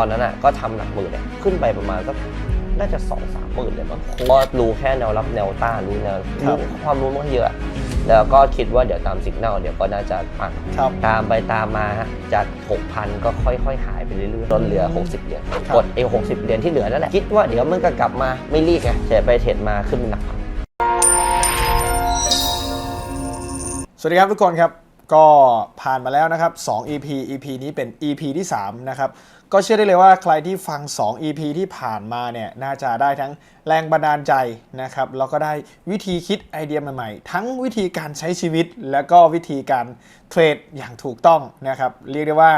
ตอนนั้นอะก็ทำหลักหมื่นเนี่ยขึ้นไปประมาณสักน่าจะสองสามหมื่นเลยมั้งก็รู้แค่แนวรับแนวต้านรู้แนวครับรู้ความรู้มันก็เยอะ แล้วก็คิดว่าเดี๋ยวตามสิกแนลเดี๋ยวก็น่าจะปังครับตามไปตามมาฮะจาก 6,000 ก็ค่อยๆ หายไปเรื่อยๆจนเหลือ 60 เหรียญครับกดไอ้60 เหรียญที่เหลือนั่นแหละคิดว่าเดี๋ยวมันก็กลับมาไม่รีบไงเทรดไปเทรดมาขึ้นเป็นหลักพันสวัสดีครับทุกคนครับก็ผ่านมาแล้วนะครับ2 EP EP นี้เป็น EP ที่3นะครับ ก็เชื่อได้เลยว่าใครที่ฟัง 2 EP ที่ผ่านมาเนี่ยน่าจะได้ทั้งแรงบันดาลใจนะครับแล้วก็ได้วิธีคิดไอเดียใหม่ๆ ทั้งวิธีการใช้ชีวิต แล้วก็วิธีการเทรดอย่างถูกต้องนะครับเรียกได้ว่า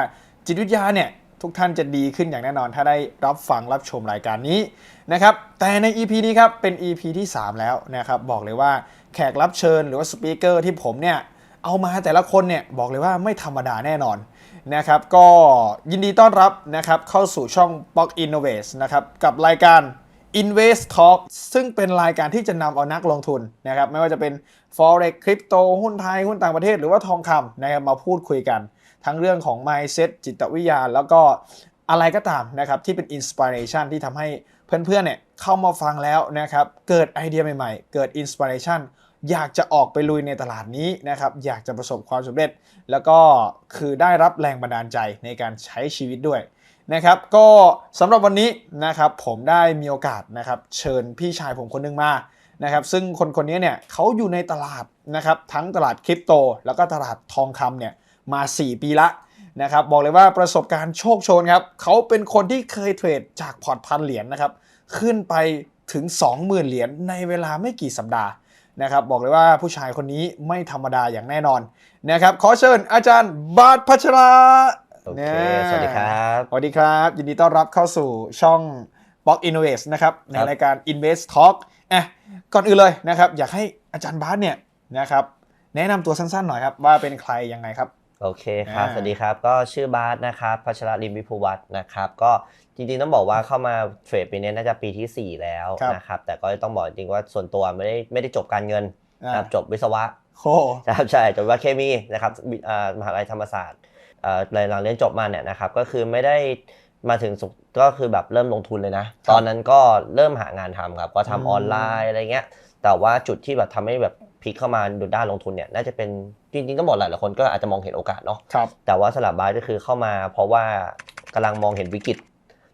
จิตวิทยาเนี่ยทุกท่านจะดีขึ้นอย่างแน่นอน ถ้าได้รับฟังรับชมรายการนี้นะครับแต่ใน EP นี้ครับเป็น EP ที่ 3 แล้วนะครับบอกเลยว่าแขกรับเชิญหรือว่าสปีกเกอร์ที่ผมเนี่ยเอามาแต่ละคนเนี่ยบอกเลยว่าไม่ธรรมดาแน่นอน นะครับก็ยินดีต้อนรับนะครับเข้าสู่ช่อง b o x Innovate นะครับกับรายการ Invest Talk ซึ่งเป็นรายการที่จะนำเอานักลงทุนนะครับไม่ว่าจะเป็น Forex คริปโตหุ้นไทย หุ้นต่างประเทศหรือว่าทองคำนะครับมาพูดคุยกัน ทั้งเรื่องของ mindset จิตวิทยา แล้วก็อะไรก็ตามนะครับที่เป็น inspiration ที่ทำให้เพื่อนๆเนี่ยเข้ามาฟังแล้วนะครับเกิดไอเดียใหม่ๆ เกิด inspiration อยากจะออกไปลุยในตลาดนี้นะครับอยากจะประสบความสำเร็จ แล้วก็คือได้รับแรงบันดาลใจในการใช้ชีวิตด้วยนะครับก็สำหรับวันนี้นะครับผมได้มีโอกาสนะครับเชิญพี่ชายผมคนหนึงมานะครับซึ่งคนคนนี้เนี่ยเขาอยู่ในตลาดนะครับทั้งตลาดคริปโต แล้วก็ตลาดทองคำเนี่ยมา 4 ปีละนะครับบอกเลยว่าประสบการณ์โชคโชนครับเขาเป็นคนที่เคยเทรดจากพอร์ตพันเหรียญนะครับขึ้นไปถึง 20,000 เหรียญในเวลาไม่กี่สัปดาห์ นะครับบอกเลยว่าผู้ชายคนนี้ไม่ธรรมดาอย่างแน่นอนนะครับขอเชิญอาจารย์บาทพัชราโอเคนี่ยสวัสดีครับ สวัสดีครับ ยินดีต้อนรับเข้าสู่ช่อง b o x Innovate นะครับในครับรายการ Invest Talk อะก่อนอื่นเลยนะครับ อยากให้อาจารย์บาทเนี่ยนะครับแนะนำตัวสั้นๆหน่อยครับ ว่าเป็นใครยังไงครับ โอเคครับอ่าสวัสดีครับ ก็ชื่อบาสนะครับพัชรลิมวิภูวัฒน์นะครับ ก็ จริงๆต้องบอกว่าเข้ามาเทรดปีนี้น่าจะปีที่ 4 แล้วครับนะครับแต่ก็ต้องบอกจริงๆว่าส่วนตัวไม่ได้ไม่ได้จบการเงินอ่านะครับจบวิศวะโอ้ครับใช่จบวิศวะเคมีนะครับวิอ่ามหาลัยธรรมศาสตร์เอ่อหลังเรียนจบมาเนี่ยนะครับก็คือไม่ได้มาถึงสุดก็คือแบบเริ่มลงทุนเลยนะ ตอนนั้นก็เริ่มหางานทำครับก็ทำออนไลน์อะไรเงี้ยแต่ว่าจุดที่แบบทำให้แบบพลิกเข้ามาดูด้านลงทุนเนี่ยน่าจะเป็นจริงๆต้องบอกหลายๆคนก็อาจจะมองเห็นโอกาสเนาะครับแต่ว่าสลับบาสก็คือเข้ามาเพราะว่ากำลังมองเห็นวิกฤต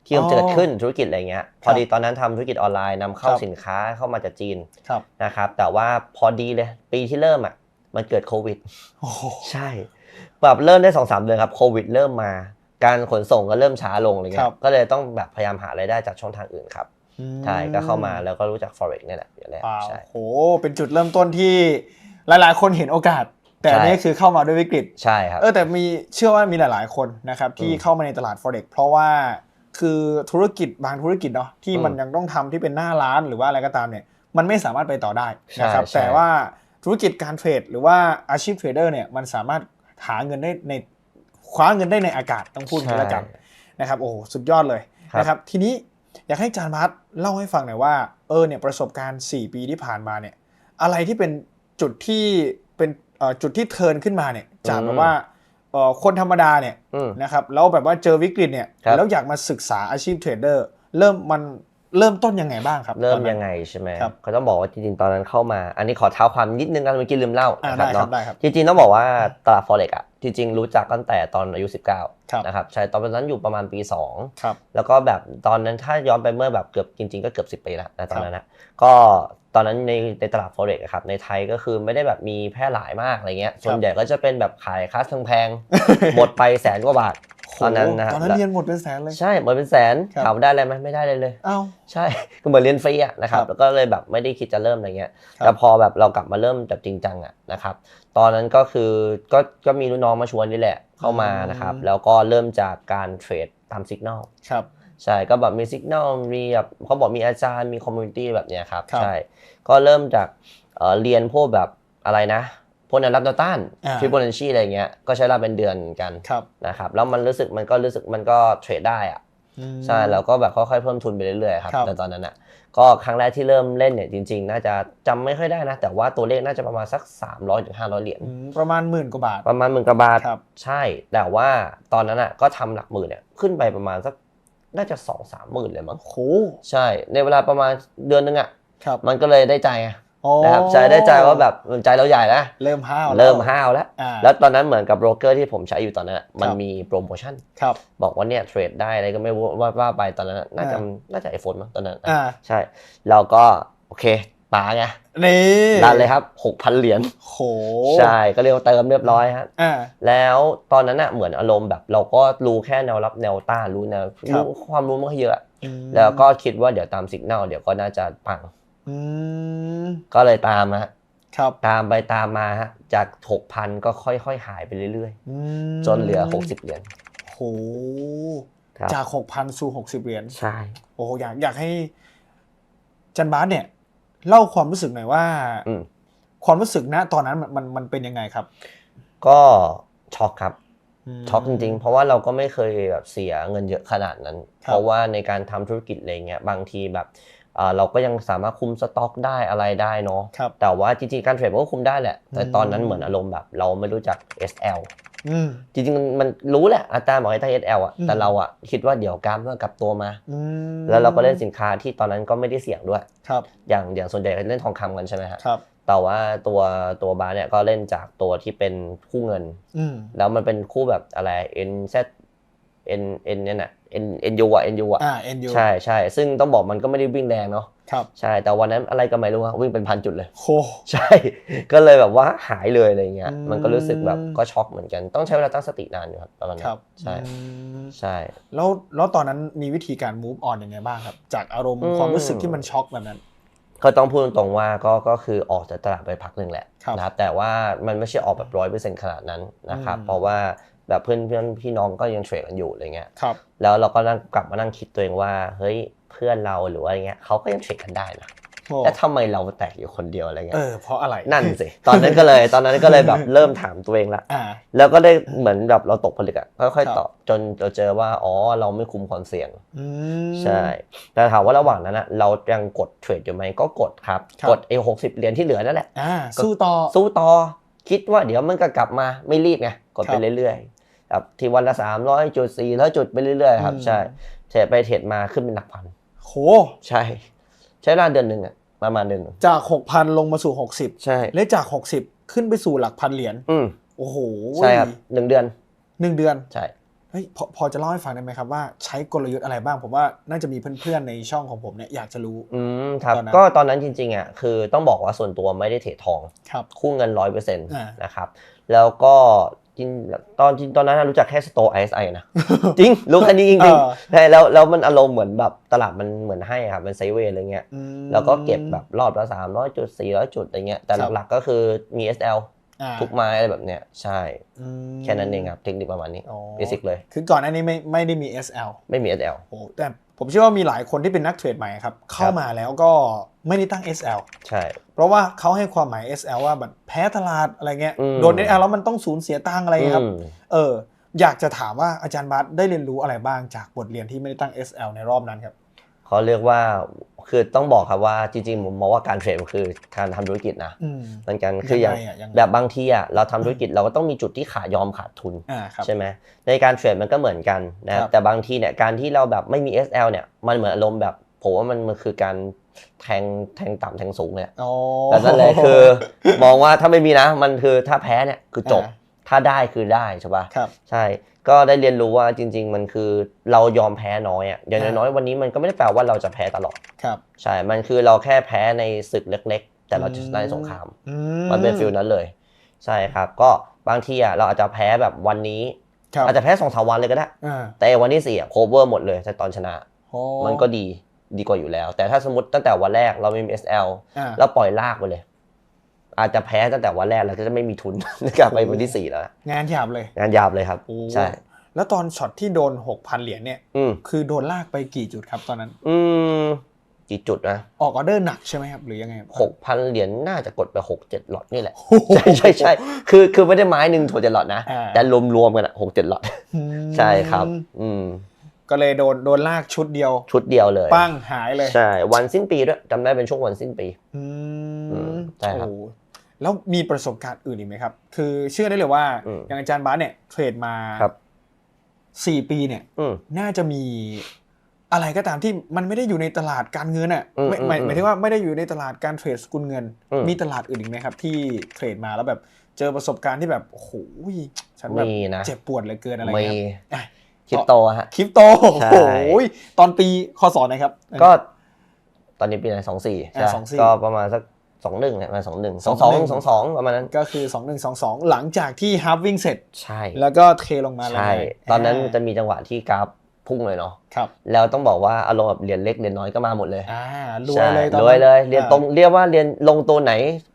ที่อ๋มัอนเกิดขึ้นธุรกิจอะไรเงี้ยพอดีตอนนั้นทำธุรกิจออนไลน์นำเข้าครับสินค้าเข้ามาจากจีนครับนะครับแต่ว่าพอดีเลยปีที่เริ่มอะมันเกิดโควิดโอ้โหใช่แบบเริ่มได้สองสามเดือนครับโควิดเริ่มมาการขนส่งก็เริ่มช้าลงอะไรเงี้ครัยบก็เลยต้องแบบพยายามหารายได้จากช่องทางอื่นครับอืมใช่ก็เข้ามาแล้วก็รู้จัก forex เนี่ยแหละอย่างแรกว้าวใช่โหเป็นจุดเริ่มต้นที่หลาย ๆ คนเห็นโอกาส แต่อันใช่นี่คือเข้ามาด้วยวิกฤตใช่ครับเออแต่มีเชื่อว่ามีหลาย ๆ คนนะครับที่อืมเข้ามาในตลาด forex เพราะว่า คือธุรกิจบางธุรกิจเนาะที่อืมมันยังต้องทำที่เป็นหน้าร้านหรือว่าอะไรก็ตามเนี่ยมันไม่สามารถไปต่อได้นะครับใช่ใช่แต่ว่าธุรกิจการเทรดหรือว่าอาชีพเทรดเดอร์เนี่ยมันสามารถหาเงินได้ในคว้าเงินได้ในอากาศต้องพูดอย่างนี้แล้วกันนะครับโอ้โหสุดยอดเลยครับนะครับทีนี้อยากให้อาจารย์มาร์ทเล่าให้ฟังหน่อยว่าเออเนี่ยประสบการณ์ 4 ปีที่ผ่านมาเนี่ยอะไรที่เป็นจุดที่เป็นเอ่อจุดที่เทิร์นขึ้นมาเนี่ยจากแบบว่าเอ่อ คนธรรมดาเนี่ยอืมนะครับแล้วแบบว่าเจอวิกฤตเนี่ยครับแล้วอยากมาศึกษาอาชีพเทรดเดอร์เริ่มมัน เริ่มต้นยังไงบ้างครับ เริ่ตมอนนั้นยังไงใช่ไหมครับเขาต้องบอกว่าจริงๆตอนนั้นเข้ามา อันนี้ขอเท้าความนิดนึงกันเมื่อกี้ลืมเล่าอ่านะคได้รับครับเนาะได้ครับจริงๆต้องบอกว่าตลาด forex อะจริงๆรู้จักตั้งแต่ตอนอายุครับ19นะครับใช่ตอนนั้นอยู่ประมาณปี2ครับแล้วก็แบบตอนนั้นถ้าย้อนไปเมื่อแบบเกือบจริง ๆ ก็เกือบ10ปีแล้วนะตอนนั้นนะก็ตอนนั้นในในตลาด forex อะครับในไทยก็คือไม่ได้แบบมีแพร่หลายมากอะไรเงี้ยส่วนใหญ่ก็จะเป็นแบบขายคลาสแพงๆหมดไปแสนกว่าบาท ตอนนั้นนะฮะตอนนั้นเรียนหมดเป็นแสนเลย ใช่หมดเป็นแสนครับถามว่าได้อะไรไหมไม่ได้เลยเลยเอ้าใช่ก็เหมือนเรียนฟรีอะนะครับครับแล้วก็เลยแบบไม่ได้คิดจะเริ่มอะไรเงี้ยครับแต่พอแบบเรากลับมาเริ่มแบบจริงจังอะนะครับตอนนั้นก็คือก็ก็มีรุ่นน้องมาชวนนี่แหละเข้ามานะครับอืมแล้วก็เริ่มจากการเทรดตามสัญญาณครับใช่ก็แบบมีสัญญาณมีแบบเขาบอกมีอาจารย์มีคอมมูนิตี้แบบเนี้ยครับครับใช่ก็เริ่มจากเอ่อเรียนพวกแบบอะไรนะ พวกแนวรับแนวต้านอ่าฟิโบนัชชีอะไรเงี้ยก็ใช้เวลาเป็นเดือนกันครับนะครับแล้วมันรู้สึกมันก็รู้สึกมันก็เทรดได้อะอืมใช่แล้วก็แบบค่อยๆเพิ่มทุนไปเรื่อยๆครับครับแต่ตอนนั้นอะก็ครั้งแรกที่เริ่มเล่นเนี่ยจริง ๆ น่าจะจำไม่ค่อยได้นะ-แต่ว่าตัวเลขน่าจะประมาณสัก 300-500ถึง500เหรียญอืมประมาณหมื่นกว่าบาท ประมาณหมื่นกว่าบาทครับใช่ แต่ว่าตอนนั้นอะก็ทำหลักหมื่นเนี่ยขึ้นไปประมาณสักน่าจะสองสามหมื่นเลยมั้งโหใช่ ในเวลาประมาณเดือนนึงอะครับมันก็เลยได้ใจไงโอ้ นะครับใจได้ใจว่าแบบใจเราใหญ่แล้วเริ่มห้าวแล้วเริ่มห้าวแล้วอ่าแล้วตอนนั้นเหมือนกับโบรกเกอร์ที่ผมใช้อยู่ตอนนั้นอะมันครับมีโปรโมชั่นครับบอกว่าเนี่ยเทรดได้อะไรก็ไม่รู้ว่าว่าไปตอนนั้นอะน่าจะอ่าน่าจะไอโฟนมั้งตอนนั้นอะอ่าใช่เราก็โอเคป๋าไงนี่ดันเลยครับหกพันเหรียญโหใช่ก็เรียกว่าเติมเรียบร้อยฮะอ่าแล้วตอนนั้นอะเหมือนอารมณ์แบบเราก็รู้แค่แนวรับแนวต้านรู้แนวครับรู้ความรู้มันก็เยอะอืมแล้วก็คิดว่าเดี๋ยวตามสัญญาณเดี๋ยวก็น่าจะปัง อืมก็เลยตามฮะครับตามไปตามมาฮะจากหกพันก็ค่อยๆหายไปเรื่อยอืมๆ จนเหลือหกสิบเหรียญโหครับจากหกพันสู่หกสิบเหรียญ ใช่ โอ้โหอยากอยากให้จันบาสเนี่ย เล่าความรู้สึกหน่อยว่าอืม ความรู้สึกณตอนนั้นมันมันมันเป็นยังไงครับก็ช็อกครับ ม ช็อกจริงๆ เพราะว่าเราก็ไม่เคยแบบเสียเงินเยอะขนาดนั้น ครับ เพราะว่าในการทำธุรกิจอะไรเงี้ยบางทีแบบ เอ่อเราก็ยังสามารถคุมสต็อกได้อะไรได้เนาะครับแต่ว่าจริงๆ การเทรดมันก็คุมได้แหละ แต่อืมตอนนั้นเหมือนอารมณ์แบบ เราไม่รู้จัก SL อืมจริงๆมันรู้แหละอัตราหมอกให้ได้ SL อะอืมแต่เราอะคิดว่าเดี๋ยวกรามเมื่อกลับตัวมาอืมแล้วเราก็เล่นสินค้าที่ตอนนั้นก็ไม่ได้เสี่ยงด้วยครับอย่างอย่างส่วนใหญ่เล่นทองคำกันใช่ไหมฮะครับแต่ว่าตัวตัวบาสเนี่ยก็เล่นจากตัวที่เป็นคู่เงินอืมแล้วมันเป็นคู่แบบอะไร N Z N N เนี่ยน่ะ N N U อะ N U อะอ่าเอ็นยูใช่ใช่ซึ่งต้องบอกมันก็ไม่ได้วิ่งแรงเนาะครับใช่แต่วันนั้นอะไรก็ไม่รู้อะวิ่งเป็นพันจุดเลยโหใช่ ก็เลยแบบว่าหายเลยอะไรเงี้ยอืมมันก็รู้สึกแบบก็ช็อกเหมือนกันต้องใช้เวลาตั้งสตินานอยู่ครับประมาณนั้ครับนใช่อืมใช่แล้วแล้วตอนนั้นมีวิธีการ move on ยังไงบ้างครับ จากอารมณ์อืมความรู้สึกที่มันช็อกแบบนั้นก็ต้องพูดตรงๆว่าก็ก็คือออกจากตลาดไปพักหนึ่งแหละครับนะครับแต่ว่ามันไม่ใช่ออกแบบร้อยเปอร์เซ็นต์ขนาดนั้นนะครับอืมเพราะว่า แบบเพื่อนเพื่อนพี่น้องก็ยังเทรดกันอยู่อะไรเงี้ยครับแล้วเราก็นั่งกลับมานั่งคิดตัวเองว่า เฮ้ยเพื่อนเราหรือว่าอะไรเงี้ยเขาก็ยังเทรดกันได้นะโอ้แล้วทำไมเราแตกอยู่คนเดียวอะไรเอเงี้ยอเพราะอะไรนั่นสิตอนนั้นก็เลยตอนนั้นก็เลยแบบเริ่มถามตัวเองละอ่าแล้วก็ได้เหมือนแบบเราตกผลึกอะค่อยครับๆตอบจนเราเจอว่าอ๋อเราไม่คุมความเสี่ยงอืมใช่แต่ถามว่าระหว่างนั้นอะเรายังกดเทรดอยู่ไหมก็กดครับครับกดไอ้หกสิบเหรียญที่เหลือนั่นแหละอ่าสู้ต่อสู้ต่อคิดว่าเดี๋ยวมันก็กลับมาไม่รีบไงกดครัไปบเรื่อยๆ แบบที่วันละสามร้อยจุดสี่แล้วจุดไปเรื่อยๆครับอืมใช่เทรดไปเทรดมาขึ้นเป็นหลักพันโหใช่ ใช้เวลาเดือนหนึ่งอะประมาณเดือนหนึ่งจากหกพันลงมาสู่หกสิบใช่และจากหกสิบขึ้นไปสู่หลักพันเหรียญอืมโอ้โหใช่ครับหนึ่งเดือนหนึ่งเดือนใช่เฮ้ยพอพอจะเล่าให้ฟังได้ไหมครับว่าใช้กลยุทธ์อะไรบ้าง ผมว่าน่าจะมีเพื่อนๆในช่องของผมเนี่ยอยากจะรู้อืมครับตอนนั้นก็ตอนนั้นจริงๆอะคือต้องบอกว่าส่วนตัวไม่ได้เทรดทองครับคู่เงินร้อยเปอร์เซ็นต์อ่านะครับ แล้วก็ จริงตอนจริงตอนนั้นรู้จักแค่สโตร์ไอซ์ไอนะจริงรู้แค่นี้จริงเออๆใช่แล้วแล้วมันอารมณ์เหมือนแบบตลาดมันเหมือนให้อะครับเป็นไซด์เวย์อะไรเงี้ยอืมแล้วก็เก็บแบบรอบละสามร้อยจุดสี่ร้อยจุดอะไรเงี้ยแต่ครับหลักๆก็คือมี SL อ่าทุกไม้อะไรแบบเนี้ยใช่อืมแค่นั้นเองครับเทคนิคประมาณนี้อ๋อเบสิกเลย คือก่อนหน้านี้ไม่ไม่ได้มี SL ไม่มี SL โอ้แต่ ผมเชื่อว่ามีหลายคนที่เป็นนักเทรดใหม่ครับ เข้ามาแล้วก็ไม่ได้ตั้ง SL ใช่ เพราะว่าเขาให้ความหมาย SL ว่าแบบแพ้ตลาดอะไรเงี้ยอืมโดน SL แล้วมันต้องสูญเสียตังค์อะไรเงี้ยครับอืมเออ อยากจะถามว่าอาจารย์บัสได้เรียนรู้อะไรบ้างจากบทเรียนที่ไม่ได้ตั้ง SL ในรอบนั้นครับ เขาเรียกว่าคือต้องบอกครับว่าจริงๆผมมองว่าการเทรดมันคือการทำธุรกิจนะอืมเหมือนกันคืออย่างยังไงอะยังไงแบบบางทีอะเราทำธุรกิจเราก็ต้องมีจุดที่ขายอมขาดทุนอ่าครับใช่ไหมในการเทรดมันก็เหมือนกันนะคครัรับบแต่บางทีเนี่ยการที่เราแบบไม่มี SL เนี่ยมันเหมือนอารมณ์แบบผมว่ามันมันคือการแทงแทงต่ำแทงสูงเนี่ยอ๋อแต่นั่นแหละคือ มองว่าถ้าไม่มีนะมันคือถ้าแพ้เนี่ยคือจบอ่า ถ้าได้คือได้ใช่ปะครับ ใช่ ก็ได้เรียนรู้ว่าจริง ๆ มันคือเรายอมแพ้น้อยอะอย่างอ่าน้อยๆวันนี้มันก็ไม่ได้แปลว่าเราจะแพ้ตลอดครับ ใช่ มันคือเราแค่แพ้ในศึกเล็ก ๆ แต่เราจะชนะในสงครามอืมันเป็นฟิลนั้นเลย ใช่ครับ ก็บางทีอะเราอาจจะแพ้แบบวันนี้ครับอาจจะแพ้สองสามวันเลยก็ได้อ่าแต่วันที่สี่อะโคเวอร์หมดเลยแต่ตอนชนะโอ้มันก็ดีดีกว่าอยู่แล้ว แต่ถ้าสมมติตั้งแต่วันแรกเราไม่มี SL อ่าแล้วปล่อยลากไปเลย อาจจะแพ้ตั้งแต่วันแรกแล้วก็จะไม่มีทุนในการไปวันที่สี่แล้วงานหยาบเลย งานยาบเลยครับโอ้ใช่แล้วตอนช็อตที่โดน6,000เหรียญเนี่ยอืมคือโดนลากไปกี่จุดครับตอนนั้น อืมกี่จุดนะออกออเดอร์หนักใช่ไหมครับหรือยังไงครับหกพันเหรียญน่าจะกดไปหกเจ็ดหลอดนี่แหละโอ้โหใช่ใช่ใช่คือคือไม่ได้ไม้หนึ่งถั่วเจ็ดหลอดนะอ่าแต่รวมรวมๆกันอะหกเจ็ดหลอดอืมใช่ครับ อืมก็เลยโดนโดนลากชุดเดียว ชุดเดียวเลยปั้งหายเลยใช่ วันสิ้นปีด้วยจำได้เป็นช่วงวันสิ้นปีอือืมมใช่ครับโอ้โห แล้วมีประสบการณ์อื่นอีกไหมครับ คือเชื่อได้เลยว่าอืมอย่างอาจารย์บาสเนี่ยเทรดมาครับสี่ปีเนี่ยอืมน่าจะมีอะไรก็ตามที่มันไม่ได้อยู่ในตลาดการเงินอะอืมไม่หมายอืมหมายถึงว่าไม่ได้อยู่ในตลาดการเทรดสกุลเงินอืมมีตลาดอื่นอีกไหมครับ ที่เทรดมาแล้วแบบเจอประสบการณ์ที่แบบโอ้โหฉันแบบมีนะเจ็บปวดเหลือเกินอะไรมีเงี้ยอะคริปโตฮะคริปโตโอ้ใช่โหตอนปีคศไหนครับ ก็ตอนนี้ปีไหนสองสี่อ่า24ก็ประมาณสัก สองหนึ่งเนี่ยประมาณสองหนึ่งสองสองสองสองประมาณนั้นก็คือ2122หลังจากที่ฮาร์ฟวิ่งเสร็จใช่แล้วก็เทลงมาใช่เลยตอนนั้นจะมีจังหวะที่กราฟพุ่งเลยเนาะครับแล้วต้องบอกว่าอารมณ์แบบเหรียญเล็กเหรียญน้อยก็มาหมดเลยอ่ารวยใช่เลยตอนรนั้นวยเลย เรียนตรงอ่าเรียกว่าเรียนลงตัวไหน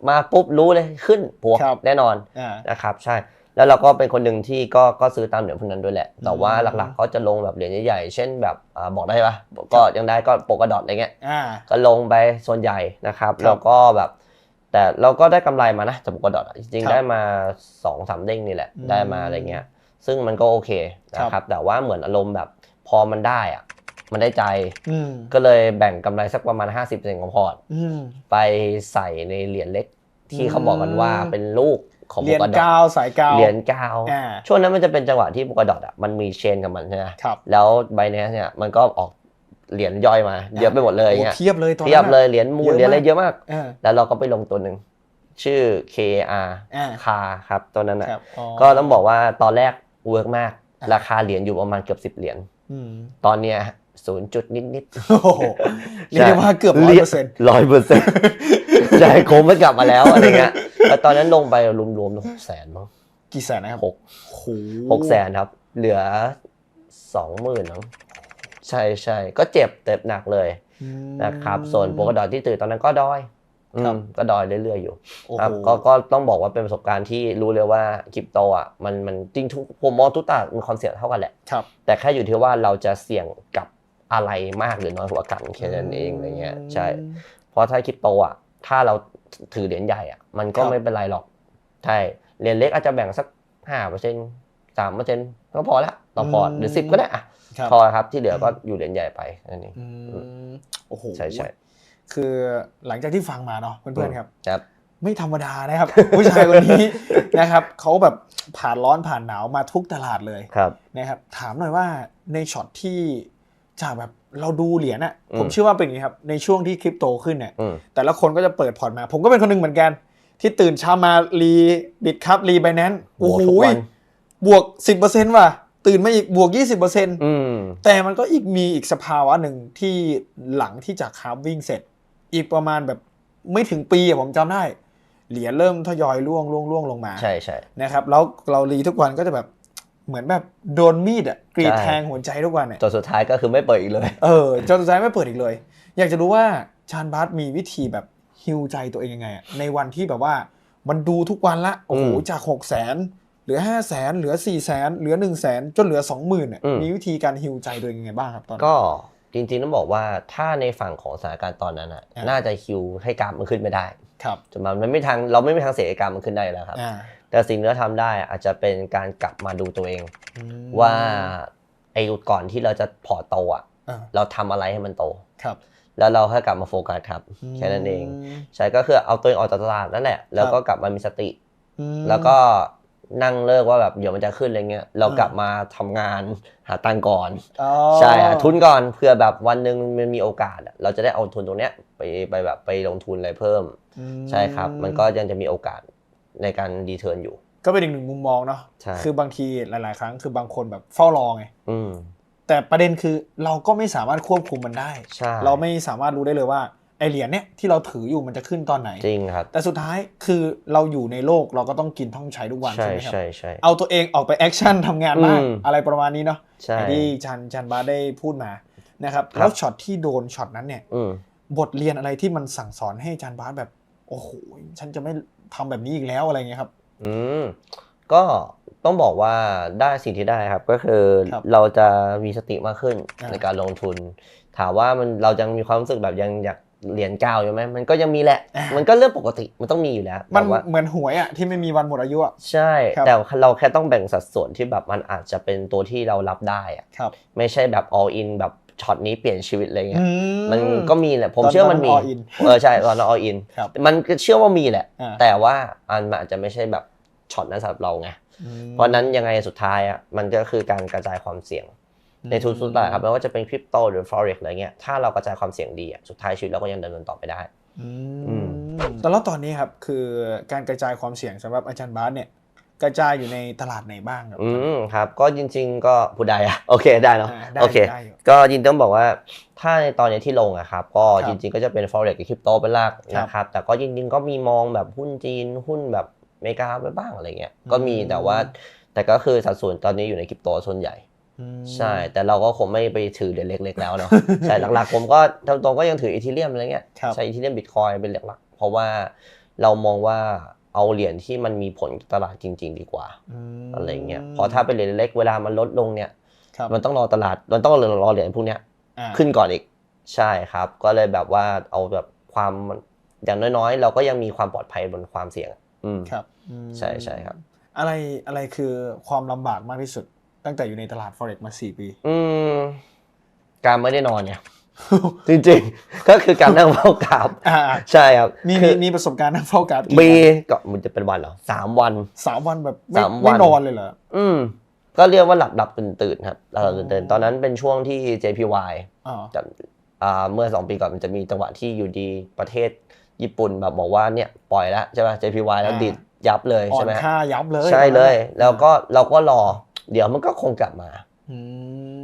มาปุ๊บรู้เลยขึ้นบวกครับแน่นอนอ่านะครับใช่แล้วเราก็เป็นคนหนึ่งที่ก็ก็ซื้อตามเหรียญพวกนั้นด้วยแหละ แต่ว่าอืมหลักๆก็จะลงแบบเหรียญใหญ่ๆ เช่นแบบอ่าบอกได้ปะก็ยังได้ก็โปกดอทอะไรเงี้ยอ่าก็ลงไปส่วนใหญ่นะครับครับแล้วก็แบบ แต่เราก็ได้กำไรมานะจากโปกดอทจริงครับๆได้มา2อสามเด้งนี่แหละอืมได้มาอะไรเงี้ย ซึ่งมันก็โอเคนะคครัรับบแต่ว่าเหมือนอารมณ์แบบพอมันได้อะมันได้ใจอืมก็เลยแบ่งกำไรสักประมาณ 50%ของพอร์ตอืมไปใส่ในเหรียญเล็กที่อืมเขาบอกกันว่าเป็นลูกของเหรียญโปกดอทกาวสายกาวเหรียญกาวอ่าช่วงนั้นมันจะเป็นจังหวะที่โปกดอทอะมันมีเชนกับมันใช่ไหมครับแล้วไบแนสเนี่ยมันก็ออก เหรียญย่อยมา เยอะไปหมดเลยโอ้เงี้ยเทียบเลยตอนนั้นเทียบเลยเหรียญมูเยลอะเหรียญอะไรมากเยอะมากอ่าแล้วเราก็ไปลงตัวหนึ่งชื่อ KR อ่าคาครับตัวนั้นอะครับอ๋อก็ต้องบอกว่าตอนแรกเวิร์กมากอะราคาเหรียญอยู่ประมาณเกือบสิบ10เหรียญอืมตอนเนี้ยศูนย์จุดนิดนิดโอ้โหเรียกได้ว่าเกือบร้อยเปอร์เซ็นต์ร้อยเปอร์เซ็นต์ใช่โค้งมันกลับมาแล้วอะไรเงี้ยแล้วตอนนั้นลงไปรวมๆแสนมั้งกี่แสนนะครับหกโอ้โหหกแสนครับ เหลือสองหมื่นง ใช่ใช่ก็เจ็บเจ็บหนักเลยอืมนะครับ ส่วนโปรกระดอทที่ตื่นตอนนั้นก็ดอยอืมครับก็ดอยเรื่อยๆอยู่โอ้ครับโหก็ก็ต้องบอกว่าเป็นประสบการณ์ที่รู้เลยว่าคริปโตอะมันมันจริงทุกผมมองทุกตลาดมันความเสี่ยงเท่ากันแหละครับแต่แค่อยู่ที่ว่าเราจะเสี่ยงกับอะไรมากหรือน้อยกว่ากันแค่นั้นเองอะไรเงี้ยใช่เพราะถ้าคริปโตอะถ้าเราถือเหรียญใหญ่อะมันก็ครับไม่เป็นไรหรอกใช่เหรียญเล็กอาจจะแบ่งสักห้าเปอร์เซ็นต์สามเปอร์เซ็นต์ก็พอละต่อพอร์ตหรือสิบก็ได้อะครับ พอครับที่เหลือก็อยู่เหรียญใหญ่ไปนั่นเองอืมโอ้โหใช่ใช่คือหลังจากที่ฟังมาเนาะเพื่อนๆครับครับไม่ธรรมดานะครับ ผู้ชายคนนี้นะครับเขาแบบผ่านร้อนผ่านหนาวมาทุกตลาดเลยครับนะครับ ถามหน่อยว่าในช็อตที่จากแบบเราดูเหรียญอะอืมผมเชื่อว่าเป็นอย่างนี้ครับในช่วงที่คริปโตขึ้นเนี่ยอืมแต่ละคนก็จะเปิดพอร์ตมา ผมก็เป็นคนหนึ่งเหมือนกัน ที่ตื่นเช้ามารีบิดครับรีไบแนนโอ้บวกโหทุกวันบวก 10%ว่ะ ตื่นมาอีกบวก 20%อืมแต่มันก็อีกมีอีกสภาวะหนึ่งที่หลังที่จากคาร์ฟวิ่งเสร็จ อีกประมาณแบบไม่ถึงปีอะผมจำได้ เหรียญเริ่มทยอยร่วงร่วงร่วงลงมา ใช่ใช่นะครับแล้วเรารีทุกวันก็จะแบบเหมือนแบบโดนมีดอะกรีดใช่แทงหัวใจทุกวันเนี่ยจนสุดท้ายก็คือไม่เปิดอีกเลย เออจนสุดท้ายไม่เปิดอีกเลย อยากจะรู้ว่าชานบาสมีวิธีแบบฮิวใจตัวเองยังไงอะในวันที่แบบว่ามันดูทุกวันละโอ้โหอืมจาก6 0แสน เหลือ 5 0 0แสนเหลือ 4 0 0แสนเหลือ 1 0 0 0 0แสนจนเหลือ 20,000เนี่ยอืม มีวิธีการฮิวใจตัวเองยังไงบ้างครับตอนนั้น ก็จริงๆต้องบอกว่าถ้าในฝั่งของสถานการณ์ตอนนั้นอะอ่าน่าจะคิวให้กราฟมันขึ้นไม่ได้ครับจนมันไม่ทางเราไม่มีทางเสียให้กราฟมันขึ้นได้อยู่แล้วครับ อ่าแต่สิ่งที่เราทำได้อะอาจจะเป็นการกลับมาดูตัวเอง อืมว่าไอ้ก่อนที่เราจะพอร์ตโตอะ อ่าเราทำอะไรให้มันโต ครับแล้วเราค่อยกลับมาโฟกัสครับ แค่นั้นเอง ม ใช่ก็คือเอาตัวเองออกจากตลาดนั่นแหละ แล้วก็กลับมามีสติ อืมแล้วก็ นั่งเลิกว่าแบบเดี๋ยวมันจะขึ้นอะไรเงี้ยเราอืมกลับมาทำงานหาตังค์ก่อนอ๋อใช่หาทุนก่อนเผื่อแบบวันหนึ่งมันมีโอกาสอะเราจะได้เอาทุนตรงเนี้ยไปไปแบบไปลงทุนอะไรเพิ่มอืมใช่ครับ มันก็ยังจะมีโอกาสในการดีเทิร์นอยู่ ก็เป็นอีกหนึ่งมุมมองเนาะใช่คือบางทีหลาย ๆ ครั้งคือบางคนแบบเฝ้ารอไงอืมแต่ประเด็นคือเราก็ไม่สามารถควบคุมมันได้ใช่เราไม่สามารถรู้ได้เลยว่า ไอเหรียญเนี่ยที่เราถืออยู่มันจะขึ้นตอนไหน จริงครับ แต่สุดท้ายคือเราอยู่ในโลกเราก็ต้องกินต้องใช้ทุกวันใช่ใช่ไหมครับ ใช่ใช่ เอาตัวเองออกไปแอคชั่นทำงานบ้างอืมอะไรประมาณนี้เนาะใช่อย่างที่ชันชันบาสได้พูดมานะครับ ครับ แล้วช็อตที่โดนช็อตนั้นเนี่ย อืม บทเรียนอะไรที่มันสั่งสอนให้จันบาสแบบ โอ้โหฉันจะไม่ทำแบบนี้อีกแล้วอะไรเงี้ยครับ อืมก็ต้องบอกว่าได้สิ่งที่ได้ครับก็คือครับเราจะมีสติมากขึ้นอ่าในการลงทุน ถามว่ามันเรายังมีความรู้สึกแบบยังอยาก เหรียญก้าวอยู่ไหมมันก็ยังมีแหละ มันก็เรื่องปกติมันต้องมีอยู่แล้วมันแต่ว่าเหมือนหวยอะที่ไม่มีวันหมดอายุอะใช่ครับแต่เราแค่ต้องแบ่งสัดส่วนที่แบบมันอาจจะเป็นตัวที่เรารับได้อะครับไม่ใช่แบบ all in แบบช็อตนี้เปลี่ยนชีวิตอะไรเงี้อืยมันก็มีแหละ ผมตอนเชื่อมันมีตอน all in เออใช่ตอนนั้น all in ครับมันก็เชื่อว่ามีแหละอ่าแต่ว่าอันมันอาจจะไม่ใช่แบบช็อตนั้นสำหรับเราไงอืมเพราะนั้นยังไงสุดท้ายอะมันก็คือการกระจายความเสี่ยง ในทุกๆตลาดครับไม่ว่าจะเป็นคริปโตหรือ forex อะไรเงี้ยถ้าเรากระจายความเสี่ยงดีอะสุดท้ายชีวิตเราก็ยังดำเนินต่อไปได้อือืมมแต่แล้วตอนนี้ครับคือการกระจายความเสี่ยงสำหรับอาจารย์บาสเนี่ยกระจายอยู่ในตลาดไหนบ้างครับ อืมครับ ก็จริง ๆ ก็พูดได้อะโอเคได้เนาะอ่าได้โอเคได้อยู่ก็จริงๆต้องบอกว่า ถ้าในตอนนี้ที่ลงอะครับ ก็ครับจริง ๆ ก็จะเป็น forex กับคริปโตเป็นหลักครับนะครับ แต่ก็จริง ๆ ก็มีมองแบบหุ้นจีนหุ้นแบบอเมริกาไปบ้างอะไรเงี้ย ก็มีอืมแต่ว่า แต่ก็คือสัดส่วนตอนนี้อยู่ในคริปโตส่วนใหญ่อืม ใช่ แต่เราก็คงไม่ไปถือเหรียญเล็กๆแล้วเนาะใช่หลักๆผมก็ตรงๆก็ยังถืออีเทเรียมอะไรเงี้ยครับใช้อีเทเรียมบิตคอยเป็นหลักๆเพราะว่าเรามองว่าเอาเหรียญที่มันมีผลกับตลาดจริง ๆ ดีกว่ามอะไรเงี้ยเพราะถ้าเป็นเหรียญเล็กเวลามันลดลงเนี่ยครับมันต้องรอตลาดมันต้องรอเหรียญพวกเนี้ยอ่าขึ้นก่อนอีกใช่ครับ ก็เลยแบบว่าเอาแบบความอย่างน้อยๆ เราก็ยังมีความปลอดภัยบนความเสี่ยง อืมครับอืมใช่ใช่ครับ อะไรอะไรคือความลำบากมากที่สุด ตั้งแต่อยู่ในตลาด forex มา4ปี อืมการไม่ได้นอนเนี่ย จริงๆ ก็คือการนั่งเฝ้ากราบอ่าใช่ครับมีคืมีอมีประสบการณ์นั่งเฝ้ากราฟกี่มีวันก็มันจะเป็นวันเหรอสามวัน สามวันแบบไม่สามวัน ไม่นอนเลยเหรอ อืม ก็เรียกว่าหลับหลับตื่นตื่นๆครับหลับหลับตื่นตื่นๆตอนนั้นเป็นช่วงที่ JPY อ๋อจะอ่าเมื่อสองปีก่อนมันจะมีจังหวะที่อยู่ดีประเทศญี่ปุ่นแบบบอกว่าเนี่ยปล่อยแล้วใช่ป่ะ JPY แล้วดิดยับเลยอ่อใช่นไหมฮะ ค่ายับเลยใช่เลยตอนนั้นแล้วก็เราก็รอ เดี๋ยวมันก็คงกลับมาอื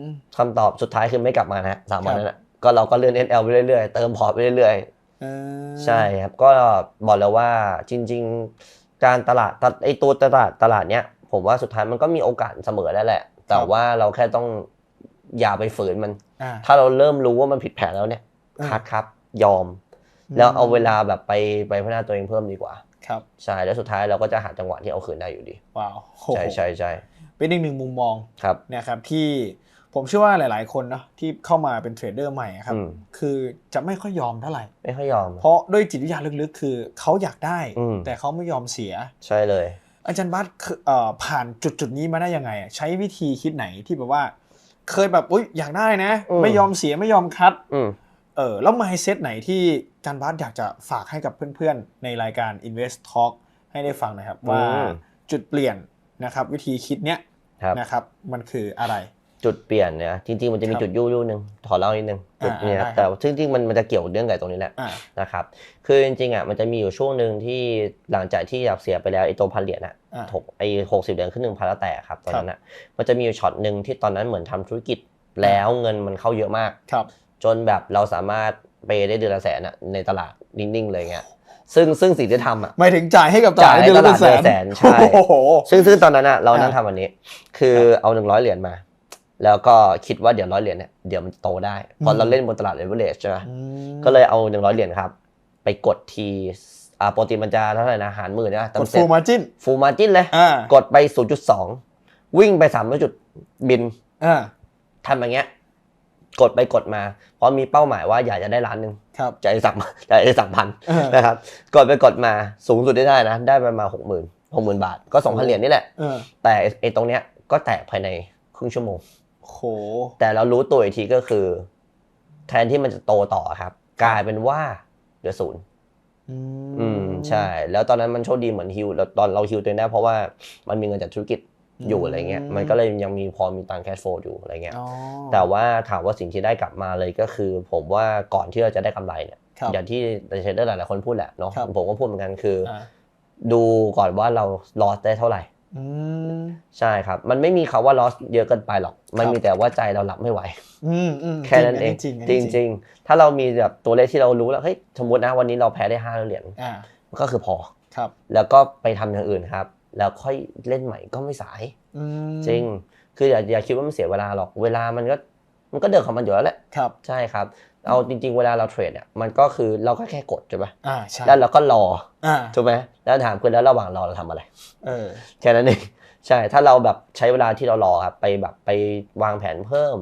มคำตอบสุดท้ายคือไม่กลับมานะฮะสามวันครับนั้นนะก็เราก็เลื่อน NL ไปเรื่อยๆเติมพอร์ตไปเรื่อยๆเออใช่ครับก็บอกแล้วว่าจริง ๆ การตลาดตไอตัวตลาดตลาดเนี้ยผมว่าสุดท้ายมันก็มีโอกาสเสมอแล้วแหละ แต่ว่าเราแค่ต้องอย่าไปฝืนมันอ่าถ้าเราเริ่มรู้ว่ามันผิดแผนแล้วเนี่ยอ่าคัดครับยอม แล้วเอาเวลาแบบไปไปพัฒนาตัวเองเพิ่มดีกว่า ครับใช่แล้วสุดท้ายเราก็จะหาจังหวะที่เอาคืนได้อยู่ดี ว้าวโหใช่ใช่ใช่ เป็นอีกหนึ่งมุมมองครับนะครับที่ผมเชื่อว่าหลาย ๆ คนเนาะที่เข้ามาเป็นเทรดเดอร์ใหม่อะครับอืมคือจะไม่ค่อยยอมเท่าไหร่ไม่ค่อยยอม เพราะด้วยจิตวิทยาลึกๆ คือเขาอยากได้อืมแต่เขาไม่ยอมเสีย ใช่เลย อาจารย์บัสคือเอ่อผ่านจุดจุดๆนี้มาได้ยังไงอะใช้วิธีคิดไหนที่แบบว่า เคยแบบอุ้ยอยากได้นะ ไม่ยอมเสียไม่ยอมคัดอืมเออแล้ว mindset ไหนที่อาจารย์บัสอยากจะฝากให้กับเพื่อน ๆ ในรายการ Invest Talk ให้ได้ฟังหนะครับว่าอืมจุดเปลี่ยนนะครับวิธีคิดเนี้ยครับ นะครับ มันคืออะไร จุดเปลี่ยนเนี่ยจริงๆมันจะมีครับจุดยู่ยู่หนึ่งขอเล่านิดนึงจุดอ่าเนี้ยได้ครับแต่จริงๆมันมันจะเกี่ยวเรื่องกับตรงนี้แหละอ่านะครับคือจริงๆอะมันจะมีอยู่ช่วงหนึ่งที่หลังจากที่อยากเสียไปแล้วไอ้ตัวพันเหรียญอะอ่าถกไอ้หกสิบเหรียญขึ้นหนึ่งพันแล้วแต่ครับตอนนั้นอะมันจะมีอยู่ช็อตหนึ่งที่ตอนนั้นเหมือนทำธุรกิจแล้วเงินมันเข้าเยอะมากครับจนแบบเราสามารถไปได้เดือนละแสนอะในตลาดนิ่งๆเลยเงี้ย ซึ่งซึ่งสิ่งที่ทำอะหมายถึงจ่ายให้กับตลาดจ่ายให้เดือนละตลาดแสนเดือนละแสนใช่โอ้โห ซึ่งซึ่งตอนนั้นอะเรานั่งอ่าทำอันนี้ คือครับเอาหนึ่งร้อยเหรียญมา แล้วก็คิดว่าเดี๋ยวร้อยเหรียญเนี่ยเดี๋ยวมันจะโตได้เพราะอืมเราเล่นบนตลาดเลเวลเลชใช่ไหมอืมก็เลยเอาหนึ่งร้อยเหรียญครับ ไปกดทีอ่าปกติมันจะเท่าไหร่นะหารหมื่นนะกดฟูมาจินฟูมาจินเลย อ่ากดไป 0.2 วิ่งไป3จุดบินอ่าทำอย่างเงี้ย กดไปกดมา เพราะมีเป้าหมายว่าอยากจะได้ล้านหนึ่งครับจะได้สักจะได้สักพันเออนะครับ กดไปกดมาสูงสุดได้ได้นะ ได้ประมาณหกหมื่นหกหมื่นบาท ก็สองพันเหรียญนี่แหละเออแต่ไอ้ตรงเนี้ยก็แตกภายในครึ่งชั่วโมงโหแต่เรารู้ตัวอีกทีก็คือ แทนที่มันจะโตต่อครับ กลายเป็นว่าเหลือศูนย์อือืมใช่ แล้วตอนนั้นมันโชคดีเหมือนฮิวแล้วตอนเราฮิวตัวเองได้เพราะว่ามันมีเงินจากธุรกิจ อยู่อะไรเงี้ยมันก็เลยยังมีพอมีตังแคชโฟลอยู่อะไรเงี้ยอ๋อแต่ว่าถามว่าสิ่งที่ได้กลับมาเลยก็คือ ผมว่าก่อนที่เราจะได้กำไรเนี่ยครับอย่างที่เทรดเดอร์หลายๆคนพูดแหละเนาะครับผมก็พูดเหมือนกันคือออ่าดูก่อนว่าเราลอสได้เท่าไหร่อืมใช่ครับ มันไม่มีคาว่าลอสเยอะเกินไปหรอก มันครับมีแต่ว่าใจเรารับไม่ไหวอืมอืมแค่นั้นเองจริงจริงจริงๆถ้าเรามีแบบตัวเลขที่เรารู้แล้วเฮ้ยสมมตินะวันนี้เราแพ้ได้ห้าเหรียญอ่าก็คือพอครับ แล้วก็ไปทำอย่างอื่นครับ แล้วค่อยเล่นใหม่ก็ไม่สายอืมจริง คืออย่าอย่าคิดว่ามันเสียเวลาหรอกเวลามันก็มันก็เดินของมันอยู่แล้วแหละครับ ใช่ครับ เอาจริง ๆ เวลาเราเทรดเนี่ยมันก็คือเราก็แค่กดใช่ปะอ่าใช่แล้วเราก็รออ่าถูกไหมแล้วถามคือแล้วระหว่างรอเราทำอะไรเออแค่นั้นเองใช่ ถ้าเราแบบใช้เวลาที่เรารอครับไปแบบไปวางแผนเพิ่ม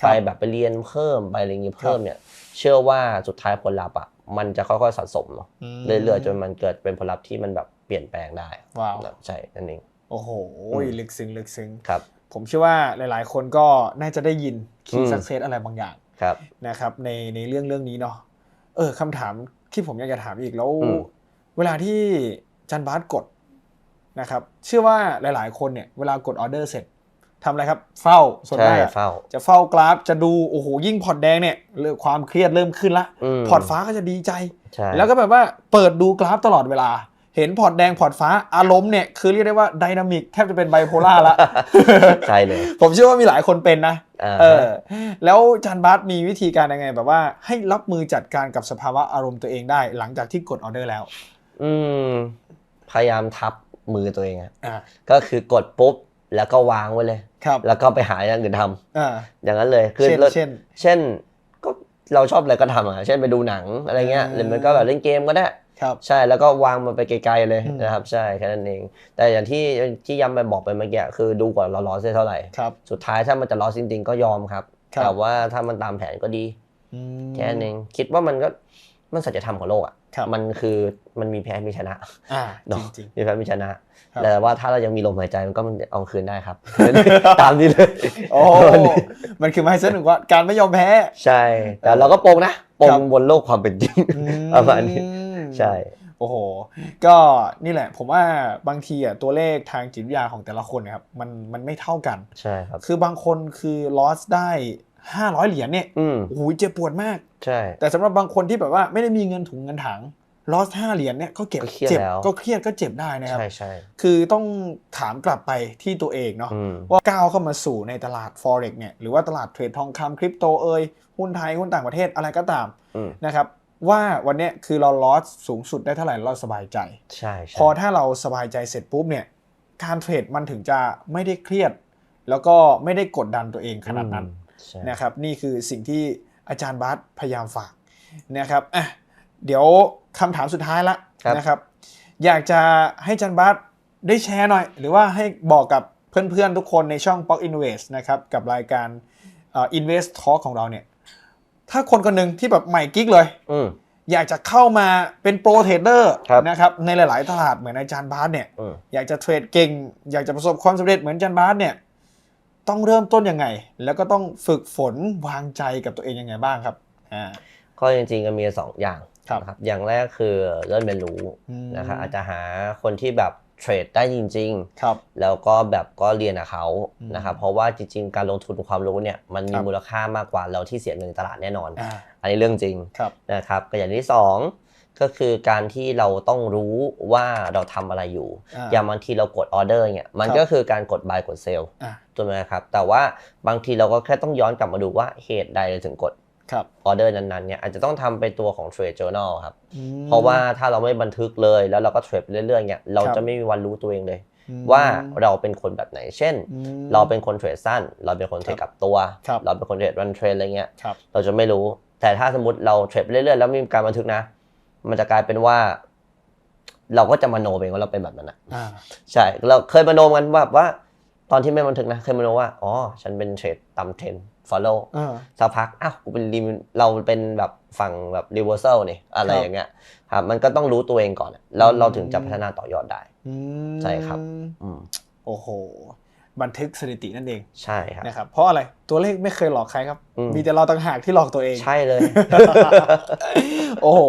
ครับไปแบบไปเรียนเพิ่มไปอะไรเงี้ยเพิ่มเนี่ย เชื่อว่าสุดท้ายผลลัพธ์อะมันจะค่อยๆสะสมเนาะมเรื่อยๆจนมันเกิดเป็นผลลัพธ์ที่มันแบบ เปลี่ยนแปลงได้ว้าวใช่นั่นเองโอ้โหอืมลึกซึ้งลึกซึ้งครับ ผมเชื่อว่าหลาย ๆ คนก็น่าจะได้ยินคีอืย์มสักเซสอะไรบางอย่างครับนะครับ ในในเรื่องเรื่องนี้เนาะเออคำถามที่ผมอยากจะถามอีกแล้วอืมเวลาที่จันบาสกดนะครับ เชื่อว่าหลาย ๆ คนเนี่ยเวลากดออเดอร์เสร็จทำอะไรครับ เฝ้าส่วนใช่มากอะเฝ้าจะเฝ้ากราฟจะดูโอ้โหยิ่งพอร์ตแดงเนี่ยเริ่มความเครียดเริ่มขึ้นละอืมพอร์ตฟ้าก็จะดีใจใช่แล้วก็แบบว่าเปิดดูกราฟตลอดเวลา เห็นพอร์ตแดงพอร์ตฟ้าอารมณ์เนี่ยคือเรียกได้ว่าไดนามิกแทบจะเป็นไบโพล่าละใช่เลย ผมเชื่อว่ามีหลายคนเป็นนะอ่าเอฮะอแล้วจันบาสมีวิธีการยังไง แบบว่าให้รับมือจัดการกับสภาวะอารมณ์ตัวเองได้ หลังจากที่กดออเดอร์แล้ว อืมพยายามทับมือตัวเองอะอ่าก็คือกดปุ๊บแล้วก็วางไว้เลยครับแล้วก็ไปหาอย่างอื่นทำอ่าอย่างนั้นเลยคือเช่นเราเช่น เช่น ก็เราชอบอะไรก็ทำอะเช่นไปดูหนังอะไรเงี้ยอ่าหรือมันก็แบบเล่นเกมก็ได้ครับ ใช่แล้วก็วางมันไปไกลๆเลยอืมนะครับ ใช่แค่นั้นเอง แต่อย่างที่ที่ย้ำไปบอกไปเมื่อกี้คือดูก่อนเราลอสได้เท่าไหร่ครับสุดท้ายถ้ามันจะลอสจริงๆก็ยอมครับครับแต่ว่าถ้ามันตามแผนก็ดีอืมแค่นั้นเองคิดว่ามันก็มันสัจธรรมของโลกอะครับมันคือมันมีแพ้มีชนะอ่าเนจอะริงมีแพ้มีชนะครับแต่ว่าถ้าเรายังมีลมหายใจมันก็มันเอาคืนได้ครับ ตามนี้เลยๆโอ้มันคือไมเซ็ตหนึ่งว่าการไม่ยอมแพ้ ใช่ แต่เราก็โปรงนะโปรครังบบนโลกความเป็นจริงอืมประมาณนี้ ใช่ โอ้โห ก็นี่แหละ ผมว่าบางทีอะตัวเลขทางจิตวิทยาของแต่ละคนนะครับมันมันไม่เท่ากัน ใช่ครับ คือบางคนคือลอสได้500เหรียญเนี่ยอืมโอ้โหเจ็บปวดมาก ใช่ แต่สำหรับบางคนที่แบบว่าไม่ได้มีเงินถุงเงินถังลอส5เหรียญเนี่ยก็เก็บก็เครียดเจ็บแล้วก็เครียดก็เจ็บได้นะครับ ใช่ใช่คือต้องถามกลับไปที่ตัวเองเนาะอืมว่าก้าวเข้ามาสู่ในตลาด Forex เนี่ยหรือว่าตลาดเทรดทองคำคริปโตเอยหุ้นไทยหุ้นต่างประเทศอะไรก็ตามอืมนะครับ ว่าวันเนี้ยคือเราลอสสูงสุดได้เท่าไหร่เราสบายใจใช่ใช่พอถ้าเราสบายใจเสร็จปุ๊บเนี่ยการเทรดมันถึงจะไม่ได้เครียด แล้วก็ไม่ได้กดดันตัวเองขนาดนั้นอืมใช่นะครับนี่คือสิ่งที่อาจารย์บาสพยายามฝากนะครับอะเดี๋ยวคำถามสุดท้ายละนะครับ อยากจะให้อาจารย์บาสได้แชร์หน่อย หรือว่าให้บอกกับเพื่อนๆทุกคนในช่อง Pock Invest นะครับกับรายการเอ่อ Invest Talk ของเราเนี่ย ถ้าคนคนหนึ่งที่แบบใหม่กิ๊กเลย อืม อยากจะเข้ามาเป็นโปรเทรดเดอร์ครับนะครับในหลาย ๆ ตลาดเหมือนอาจารย์บาสเนี่ย อืม อยากจะเทรดเก่ง อยากจะประสบความสำเร็จเหมือนอาจารย์บาสเนี่ย ต้องเริ่มต้นยังไง แล้วก็ต้องฝึกฝนวางใจกับตัวเองยังไงบ้างครับอ่า ก็จริงๆก็มีสองอย่างครับ นะครับ อย่างแรกคือเริ่มเรียนรู้อืมนะครับอาจจะหาคนที่แบบ เทรดได้จริงครับๆแล้วก็แบบก็เรียนกับเขาอืมนะครับเพราะว่าจริง ๆ การลงทุนความรู้เนี่ยมันมีครับมูลค่ามากกว่าเราที่เสียเงินในตลาดแน่นอนอ่าอันนี้เรื่องจริงครับนะครับก็อย่างที่สองก็คือการที่เราต้องรู้ว่าเราทำอะไรอยู่อ่าอย่างบางทีเรากดออเดอร์เนี่ยมันครับก็คือการกด buy กด sell อ่าถูกไหมครับแต่ว่าบางทีเราก็แค่ต้องย้อนกลับมาดูว่าเหตุใดเราถึงกดครับ ออเดอร์นั้นๆเนี่ยอาจจะต้องทำเป็นตัวของ trade journal ครับอืมเพราะว่าถ้าเราไม่บันทึกเลยแล้วเราก็เทรดไปเรื่อยๆเนี่ยเราครับจะไม่มีวันรู้ตัวเองเลยอืมว่าเราเป็นคนแบบไหน เช่นอืมเราเป็นคนเทรดสั้น เราเป็นคนเทรดกับตัวครับเราเป็นคนเทรดรันเทรดอะไรเงี้ยครับเราจะไม่รู้ แต่ถ้าสมมติเราเทรดไปเรื่อยๆแล้วไม่มีการบันทึกนะ มันจะกลายเป็นว่า เราก็จะมโนไปเองว่าเราเป็นแบบนั้นอะอ่าใช่เราเคยมโนกันว่าว่า ตอนที่ไม่บันทึกนะเคยมโนว่าอ๋อฉันเป็นเทรดตามเทรน follow อ่าสักพักอ้าวกูเป็นรีเราเป็นแบบฝั่งแบบ reversal นี่อะไรครับอย่างเงี้ยครับมันก็ต้องรู้ตัวเองก่อน แล้วเราถึงจะพัฒนาต่อยอดได้อืมใช่ครับอืมโอ้โห บันทึกสถิตินั่นเองใช่ครับนะครับเพราะอะไรตัวเลขไม่เคยหลอกใครครับอืมมีแต่เราต่างหากที่หลอกตัวเองใช่เลย โอ้โห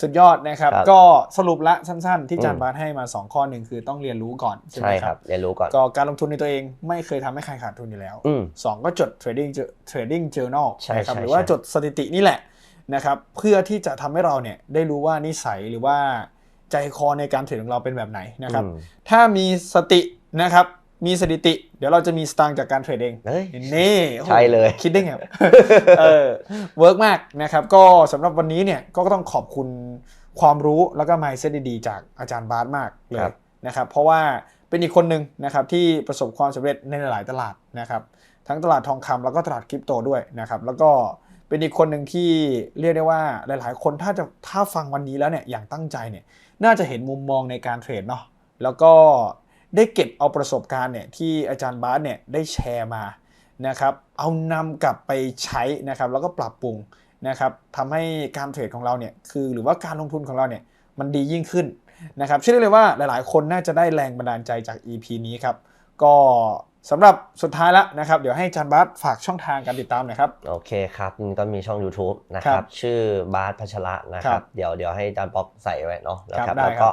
สุดยอดนะครับครับก็สรุปละสั้น ๆ ที่จานอืมบาสให้มา 2 ข้อหนึ่งคือต้องเรียนรู้ก่อนใช่ไหใช่มคครัรับบเรียนรู้ก่อนก็การลงทุนในตัวเองไม่เคยทำให้ใครขาดทุนอยู่แล้วอืมสองก็จด trading jour- trading journal ใช่นะครับใช่หรือว่าใช่จดสถิตินี่แหละนะครับเพื่อที่จะทำให้เราเนี่ยได้รู้ว่านิสัยหรือว่าใจคอในการเทรดของเราเป็นแบบไหนนะครับอืมถ้ามีสตินะครับ มีสถิติ เดี๋ยวเราจะมีสตางค์จากการเทรดเองเฮ้ยนี่โอ้โหใช่เลย คิดได้ไงเออเวิร์กมากนะครับ ก็สำหรับวันนี้เนี่ยก็ต้องขอบคุณความรู้แล้วก็ mindset ดีๆ จากอาจารย์บาสมากเลยครับนะครับ เพราะว่าเป็นอีกคนหนึ่งนะครับที่ประสบความสำเร็จในหลายๆตลาดนะครับ ทั้งตลาดทองคำแล้วก็ตลาดคริปโตด้วยนะครับแล้วก็เป็นอีกคนหนึ่งที่เรียกได้ว่าหลาย ๆ คนถ้าจะถ้าฟังวันนี้แล้วเนี่ยอย่างตั้งใจเนี่ยน่าจะเห็นมุมมองในการเทรดเนาะแล้วก็ ได้เก็บเอาประสบการณ์เนี่ยที่อาจารย์บาสเนี่ยได้แชร์มานะครับเอานำกลับไปใช้นะครับแล้วก็ปรับปรุงนะครับทำให้การเทรดของเราเนี่ยคือหรือว่าการลงทุนของเราเนี่ยมันดียิ่งขึ้นนะครับเชื่อได้เลยว่าหลายๆ คนน่าจะได้แรงบันดาลใจจาก EP นี้ครับก็สำหรับสุดท้ายแล้วนะครับ เดี๋ยวให้อาจารย์บาสฝากช่องทางการติดตามหน่อยครับ โอเคครับมันก็มีช่อง YouTube นะคครัรับบชื่อบาสพัชระนะคครัรับบเดี๋ยวเดี๋ยวให้อาจารย์ป๊อกใส่ไว้เนาะนะครับได้แล้วครัก็บ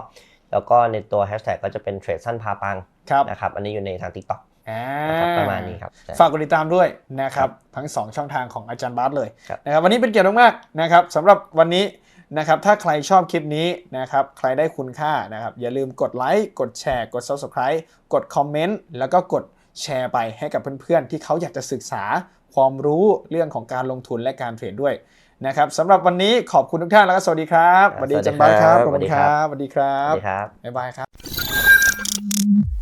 แล้วก็ในตัวแฮชแท็กก็จะเป็นเทรดสั้นพาปังครับนะครับ อันนี้อยู่ในทาง TikTok อ่านะครับประมาณนี้ครับใช่ฝากกดติดตามด้วยนะครับครับ ทั้ง 2 ช่องทางของอาจารย์บาสเลยครับนะครับวันนี้เป็นเกียรติมากๆนะครับสำหรับวันนี้นะครับถ้าใครชอบคลิปนี้นะครับใครได้คุณค่านะครับอย่าลืมกดไลค์กดแชร์ กด Subscribe กดคอมเมนต์แล้วก็กดแชร์ไปให้กับเพื่อนๆ ที่เขาอยากจะศึกษาความรู้เรื่องของการลงทุนและการเทรดด้วย นะครับสำหรับวันนี้ขอบคุณทุกท่านแล้วก็สวัสดีครับครับสวัสดีสวัอาสดีจารย์บาสครับครับขอบคุณสวัสดีครับสวัสดีครัสวับสดีครับบ๊ายบายครับ